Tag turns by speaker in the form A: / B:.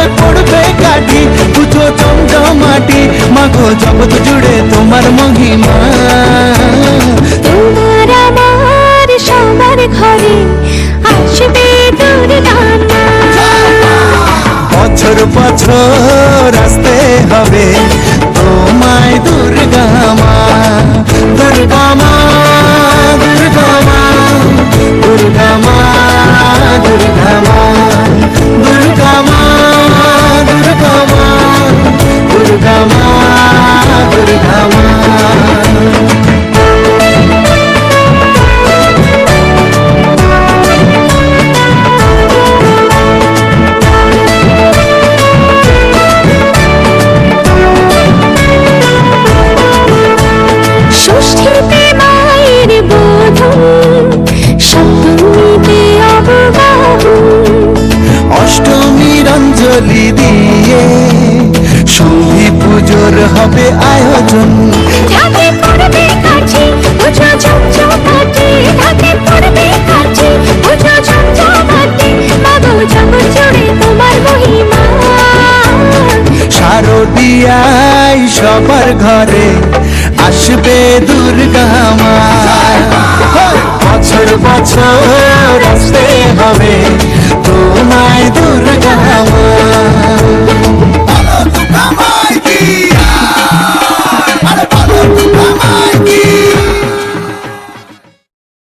A: ঢাকে পড়বে কাঠি পুজো চমচমাটি মাগো জগৎ জুড়ে তোমার মহিমা।
B: দুর্গা মা
A: দুর্গা মা
B: ষষ্ঠীতে মায়ের বোধন সপ্তমীতে অবগাহন
A: অষ্টমীর অঞ্জলি হবে আয়োজন।
B: ঢাকে পড়বে কাছে পুজো ঝমঝমাটি ঢাকে পড়বে কাছে পুজো ঝমঝমাটি মাগো জগৎ জুড়ে তোমার মহিমা।
A: শারদিয়ায় সবার ঘরে আসবে দুর্গা